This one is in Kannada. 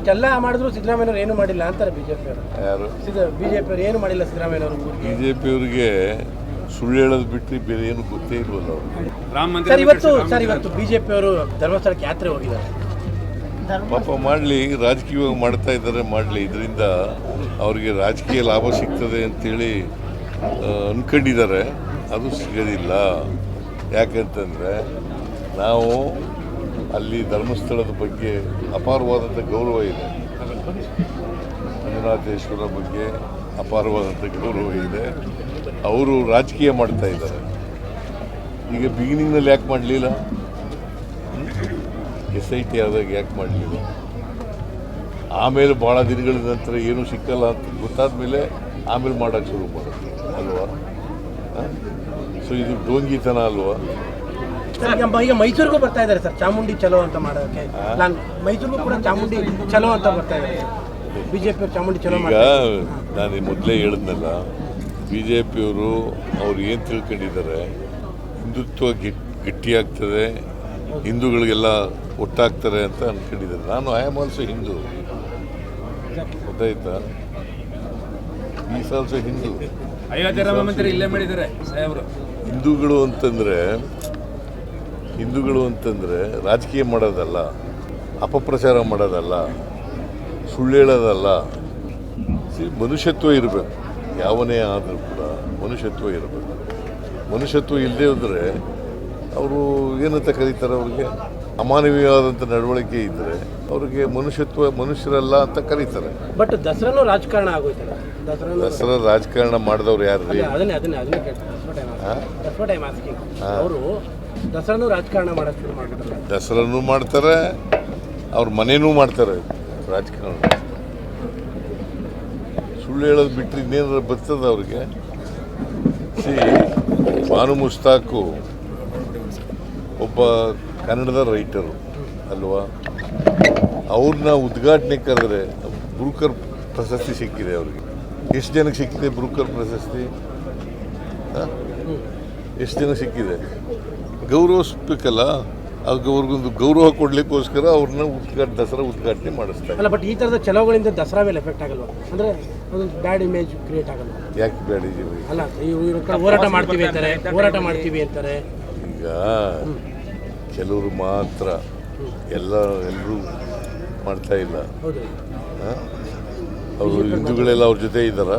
ಇಷ್ಟೆಲ್ಲ ಮಾಡಿದ್ರು ಸಿದ್ದರಾಮಯ್ಯವ್ರು ಏನು ಮಾಡಿಲ್ಲ ಅಂತಾರೆ ಬಿಜೆಪಿ ಅವರು. ಯಾರು? ಬಿಜೆಪಿ ಅವರು ಏನು ಮಾಡಿಲ್ಲ ಸಿದ್ದರಾಮಯ್ಯನವರು ಬಿ ಜೆ ಪಿಯವ್ರಿಗೆ ಸುಳ್ಳು ಹೇಳೋದು ಬಿಟ್ಟು ಬೇರೆ ಏನು ಗೊತ್ತೇ ಇಲ್ವಲ್ಲ? ಅವರು ರಾಮ ಮಂದಿರ ಸರ್ ಇವತ್ತು ಸರ್ ಇವತ್ತು ಬಿಜೆಪಿ ಅವರು ಧರ್ಮಸ್ಥಳಕ್ಕೆ ಯಾತ್ರೆ ಹೋಗಿದ್ದಾರೆ. ಪಾಪ ಮಾಡಲಿ ರಾಜಕೀಯವಾಗಿ ಮಾಡ್ತಾ ಇದ್ದಾರೆ ಮಾಡಲಿ. ಇದರಿಂದ ಅವರಿಗೆ ರಾಜಕೀಯ ಲಾಭ ಸಿಗ್ತದೆ ಅಂತೇಳಿ ಆ, ಅನ್ಕೊಂಡಿದ್ದಾರೆ. ಅದು ಸಿಗೋದಿಲ್ಲ. ಯಾಕಂತಂದರೆ ನಾವು ಅಲ್ಲಿ ಧರ್ಮಸ್ಥಳದ ಬಗ್ಗೆ ಅಪಾರವಾದಂಥ ಗೌರವ ಇದೆ. ಮಂಜುನಾಥೇಶ್ವರ ಬಗ್ಗೆ ಅಪಾರವಾದಂಥ ಗೌರವ ಇದೆ. ಅವರು ರಾಜಕೀಯ ಮಾಡ್ತಾ ಇದ್ದಾರೆ. ಈಗ ಬಿಗಿನಿಂಗ್ನಲ್ಲಿ ಯಾಕೆ ಮಾಡಲಿಲ್ಲ? ಎಸ್ ಐ ಟಿ ಆದಾಗ ಯಾಕೆ ಮಾಡಲಿಲ್ಲ? ಆಮೇಲೆ ಭಾಳ ದಿನಗಳ ನಂತರ ಏನೂ ಸಿಕ್ಕಲ್ಲ ಅಂತ ಗೊತ್ತಾದ ಮೇಲೆ ಆಮೇಲೆ ಮಾಡೋಕ್ಕೆ ಶುರು ಮಾಡೋದು ಅಲ್ವಾ? ಸೊ ಇದು ಡೋಂಗಿತನ ಅಲ್ವಾ? ಸರ್ ಈಗ ಮೈಸೂರಿಗೂ ಬರ್ತಾ ಇದ್ದಾರೆ ಸರ್. ಚಾಮುಂಡಿ ಚಲೋ ಅಂತ ಮಾಡೋಕೆ ನಾನು ಮೈಸೂರಿಗೂ ಕೂಡ ಚಾಮುಂಡಿ ಚಲೋ ಅಂತ ಬರ್ತಾ ಇದ್ದಾರೆ ಬಿಜೆಪಿ ಅವರು ಚಾಮುಂಡಿ ಚಲೋ ಈಗ ನಾನು ಮೊದಲೇ ಹೇಳಿದ್ನಲ್ಲ ಬಿ ಜೆ ಪಿಯವರು ಅವ್ರು ಏನು ತಿಳ್ಕೊಂಡಿದ್ದಾರೆ? ಹಿಂದುತ್ವ ಗಿಟ್ ಗಟ್ಟಿಯಾಗ್ತದೆ ಹಿಂದೂಗಳಿಗೆಲ್ಲ ಒಟ್ಟಾಗ್ತಾರೆ ಅಂತ ಅನ್ಕೊಂಡಿದ್ದಾರೆ. ನಾನು ಐ ಆಮ್ ಆಲ್ಸೋ ಹಿಂದೂ ಗೊತ್ತಾಯ್ತಾ? ಈಸ್ ಆಲ್ಸೋ ಹಿಂದೂ ಹಿಂದೂಗಳು ಅಂತಂದರೆ ಹಿಂದೂಗಳು ಅಂತಂದರೆ ರಾಜಕೀಯ ಮಾಡೋದಲ್ಲ ಅಪಪ್ರಚಾರ ಮಾಡೋದಲ್ಲ ಸುಳ್ಳು ಹೇಳೋದಲ್ಲ ಮನುಷ್ಯತ್ವ ಇರಬೇಕು. ಯಾವನೇ ಆದರೂ ಕೂಡ ಮನುಷ್ಯತ್ವ ಇರಬೇಕು. ಮನುಷ್ಯತ್ವ ಇಲ್ಲದೆ ಹೋದರೆ ಅವರು ಏನಂತ ಕರೀತಾರೆ ಅವ್ರಿಗೆ? ಅಮಾನವೀಯವಾದಂಥ ನಡವಳಿಕೆ ಇದ್ದರೆ ಅವ್ರಿಗೆ ಮನುಷ್ಯತ್ವ ಮನುಷ್ಯರಲ್ಲ ಅಂತ ಕರೀತಾರೆ. ಬಟ್ ದಸರಾನು ರಾಜಕಾರಣ ಆಗೋಯ್ತಲ್ಲ? ದಸರಾ ರಾಜಕಾರಣ ಮಾಡಿದವ್ರು ಯಾರು ರೀ ಅವರು ದಸರಾನು ರಾಜಕಾರಣ ಮಾಡ್ತಾರೆ. ಅವ್ರ ಮನೇನೂ ಮಾಡ್ತಾರೆ ರಾಜಕಾರಣ. ಸುಳ್ಳು ಹೇಳೋದು ಬಿಟ್ಟರೆ ಇನ್ನೇನಾರು ಬರ್ತದೆ ಅವ್ರಿಗೆ? ಸಿ, ಭಾನು ಮುಸ್ತಾಕು ಒಬ್ಬ ಕನ್ನಡದ ರೈಟರು ಅಲ್ವಾ? ಅವ್ರನ್ನ ಉದ್ಘಾಟನೆ ಕರೆದ್ರೆ ಬ್ರೂಕರ್ ಪ್ರಶಸ್ತಿ ಸಿಕ್ಕಿದೆ ಅವ್ರಿಗೆ. ಎಷ್ಟು ಜನಕ್ಕೆ ಸಿಕ್ಕಿದೆ ಬ್ರೂಕರ್ ಪ್ರಶಸ್ತಿ? ಎಷ್ಟು ಜನ ಸಿಕ್ಕಿದೆ. ಗೌರವಿಸ್ಬೇಕಲ್ಲ ಅವ್ರಿಗೆ ಅವ್ರಿಗೊಂದು ಗೌರವ ಕೊಡ್ಲಿಕ್ಕೋಸ್ಕರ ಅವ್ರನ್ನ ಉದ್ಘಾಟನೆ ದಸರಾ ಉದ್ಘಾಟನೆ ಮಾಡಿಸ್ತಾರೆ. ಅಲ್ಲ ಬಟ್ ಈ ಥರದ ಚಲೋಗಳಿಂದ ದಸರಾ ಮೇಲೆ ಎಫೆಕ್ಟ್ ಆಗಲ್ವಾ? ಅಂದರೆ ಒಂದು ಬ್ಯಾಡ್ ಇಮೇಜ್ ಕ್ರಿಯೇಟ್ ಆಗಲ್ಲ ಯಾಕೆ ಬೇಡ ಇದೀವಿ ಅಲ್ಲ ಹೋರಾಟ ಮಾಡ್ತೀವಿ ಅಂತಾರೆ ಹೋರಾಟ ಮಾಡ್ತೀವಿ ಅಂತಾರೆ. ಈಗ ಕೆಲವರು ಮಾತ್ರ ಎಲ್ಲ ಎಲ್ಲರೂ ಮಾಡ್ತಾ ಇಲ್ಲ. ಅವರು ಹಿಂದೂಗಳೆಲ್ಲ ಅವ್ರ ಜೊತೆ ಇದ್ದಾರ?